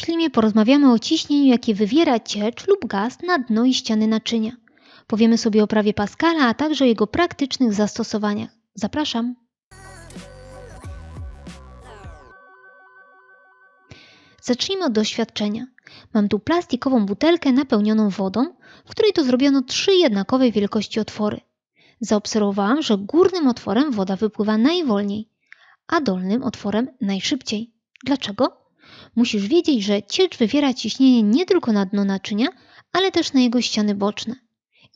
filmie porozmawiamy o ciśnieniu, jakie wywiera ciecz lub gaz na dno i ściany naczynia. Powiemy sobie o prawie Pascala, a także o jego praktycznych zastosowaniach. Zapraszam. Zacznijmy od doświadczenia. Mam tu plastikową butelkę napełnioną wodą, w której to zrobiono trzy jednakowej wielkości otwory. Zaobserwowałam, że górnym otworem woda wypływa najwolniej, a dolnym otworem najszybciej. Dlaczego? Musisz wiedzieć, że ciecz wywiera ciśnienie nie tylko na dno naczynia, ale też na jego ściany boczne.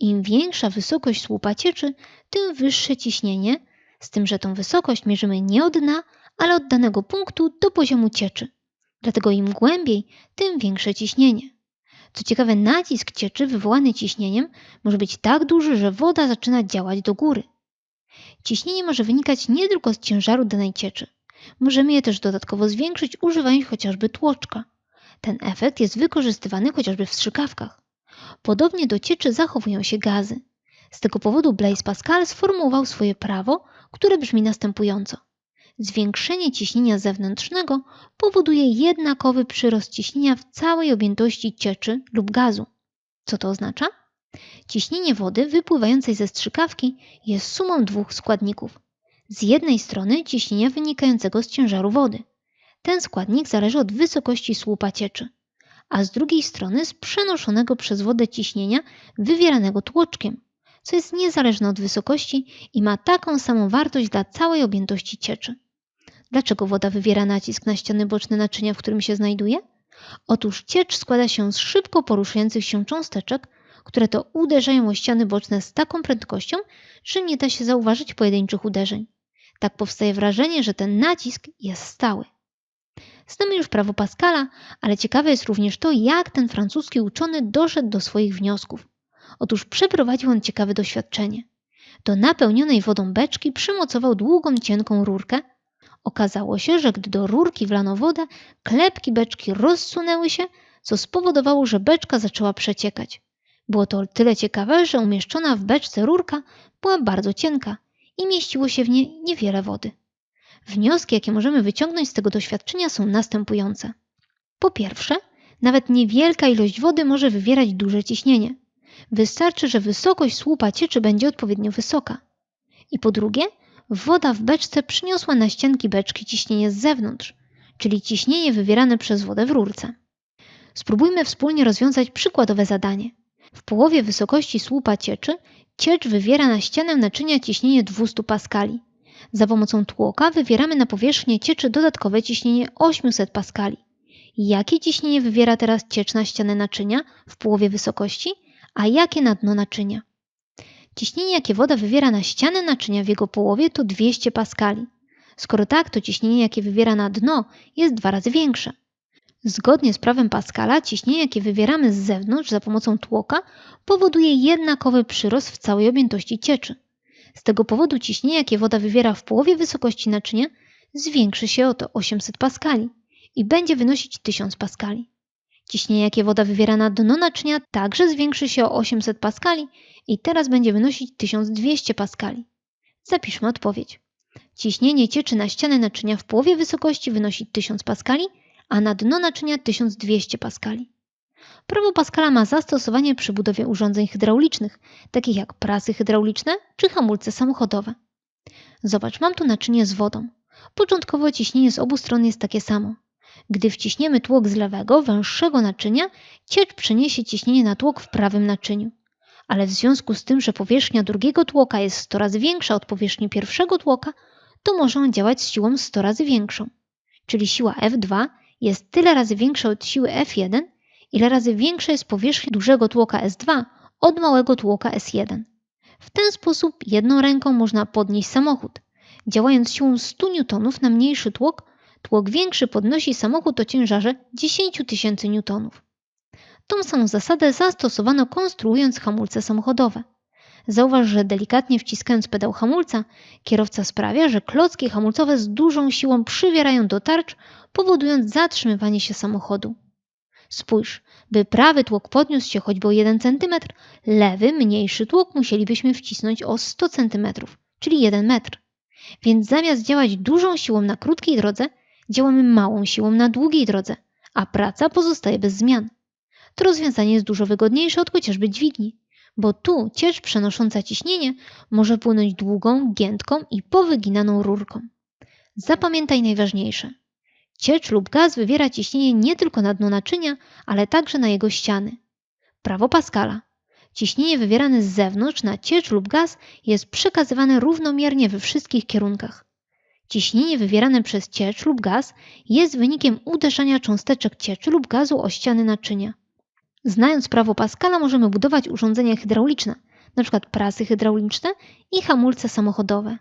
Im większa wysokość słupa cieczy, tym wyższe ciśnienie, z tym, że tą wysokość mierzymy nie od dna, ale od danego punktu do poziomu cieczy. Dlatego im głębiej, tym większe ciśnienie. Co ciekawe, nacisk cieczy wywołany ciśnieniem może być tak duży, że woda zaczyna działać do góry. Ciśnienie może wynikać nie tylko z ciężaru danej cieczy. Możemy je też dodatkowo zwiększyć, używając chociażby tłoczka. Ten efekt jest wykorzystywany chociażby w strzykawkach. Podobnie do cieczy zachowują się gazy. Z tego powodu Blaise Pascal sformułował swoje prawo, które brzmi następująco. Zwiększenie ciśnienia zewnętrznego powoduje jednakowy przyrost ciśnienia w całej objętości cieczy lub gazu. Co to oznacza? Ciśnienie wody wypływającej ze strzykawki jest sumą dwóch składników. Z jednej strony ciśnienia wynikającego z ciężaru wody. Ten składnik zależy od wysokości słupa cieczy, a z drugiej strony z przenoszonego przez wodę ciśnienia wywieranego tłoczkiem, co jest niezależne od wysokości i ma taką samą wartość dla całej objętości cieczy. Dlaczego woda wywiera nacisk na ściany boczne naczynia, w którym się znajduje? Otóż ciecz składa się z szybko poruszających się cząsteczek, które to uderzają o ściany boczne z taką prędkością, że nie da się zauważyć pojedynczych uderzeń. Tak powstaje wrażenie, że ten nacisk jest stały. Znamy już prawo Pascala, ale ciekawe jest również to, jak ten francuski uczony doszedł do swoich wniosków. Otóż przeprowadził on ciekawe doświadczenie. Do napełnionej wodą beczki przymocował długą, cienką rurkę. Okazało się, że gdy do rurki wlano wodę, klepki beczki rozsunęły się, co spowodowało, że beczka zaczęła przeciekać. Było to tyle ciekawe, że umieszczona w beczce rurka była bardzo cienka i mieściło się w niej niewiele wody. Wnioski, jakie możemy wyciągnąć z tego doświadczenia, są następujące. Po pierwsze, nawet niewielka ilość wody może wywierać duże ciśnienie. Wystarczy, że wysokość słupa cieczy będzie odpowiednio wysoka. I po drugie, woda w beczce przyniosła na ścianki beczki ciśnienie z zewnątrz, czyli ciśnienie wywierane przez wodę w rurce. Spróbujmy wspólnie rozwiązać przykładowe zadanie. W połowie wysokości słupa cieczy ciecz wywiera na ścianę naczynia ciśnienie 200 paskali. Za pomocą tłoka wywieramy na powierzchnię cieczy dodatkowe ciśnienie 800 paskali. Jakie ciśnienie wywiera teraz ciecz na ścianę naczynia w połowie wysokości, a jakie na dno naczynia? Ciśnienie, jakie woda wywiera na ścianę naczynia w jego połowie to 200 paskali. Skoro tak, to ciśnienie, jakie wywiera na dno jest dwa razy większe. Zgodnie z prawem Pascala, ciśnienie, jakie wywieramy z zewnątrz za pomocą tłoka, powoduje jednakowy przyrost w całej objętości cieczy. Z tego powodu ciśnienie, jakie woda wywiera w połowie wysokości naczynia, zwiększy się o to 800 paskali i będzie wynosić 1000 paskali. Ciśnienie, jakie woda wywiera na dno naczynia, także zwiększy się o 800 paskali i teraz będzie wynosić 1200 paskali. Zapiszmy odpowiedź. Ciśnienie cieczy na ścianę naczynia w połowie wysokości wynosi 1000 paskali, a na dno naczynia 1200 paskali. Prawo Pascala ma zastosowanie przy budowie urządzeń hydraulicznych, takich jak prasy hydrauliczne czy hamulce samochodowe. Zobacz, mam tu naczynie z wodą. Początkowo ciśnienie z obu stron jest takie samo. Gdy wciśniemy tłok z lewego, węższego naczynia, ciecz przeniesie ciśnienie na tłok w prawym naczyniu. Ale w związku z tym, że powierzchnia drugiego tłoka jest 100 razy większa od powierzchni pierwszego tłoka, to może on działać z siłą 100 razy większą. Czyli siła F2 jest tyle razy większa od siły F1, ile razy większa jest powierzchnia dużego tłoka S2 od małego tłoka S1. W ten sposób jedną ręką można podnieść samochód. Działając siłą 100 N na mniejszy tłok, tłok większy podnosi samochód o ciężarze 10 tysięcy N. Tą samą zasadę zastosowano konstruując hamulce samochodowe. Zauważ, że delikatnie wciskając pedał hamulca, kierowca sprawia, że klocki hamulcowe z dużą siłą przywierają do tarcz, powodując zatrzymywanie się samochodu. Spójrz, by prawy tłok podniósł się choćby o 1 cm, lewy, mniejszy tłok musielibyśmy wcisnąć o 100 cm, czyli 1 metr. Więc zamiast działać dużą siłą na krótkiej drodze, działamy małą siłą na długiej drodze, a praca pozostaje bez zmian. To rozwiązanie jest dużo wygodniejsze od chociażby dźwigni, bo tu ciecz przenosząca ciśnienie może płynąć długą, giętką i powyginaną rurką. Zapamiętaj najważniejsze. Ciecz lub gaz wywiera ciśnienie nie tylko na dno naczynia, ale także na jego ściany. Prawo Pascala. Ciśnienie wywierane z zewnątrz na ciecz lub gaz jest przekazywane równomiernie we wszystkich kierunkach. Ciśnienie wywierane przez ciecz lub gaz jest wynikiem uderzenia cząsteczek cieczy lub gazu o ściany naczynia. Znając prawo Pascala możemy budować urządzenia hydrauliczne, np. prasy hydrauliczne i hamulce samochodowe.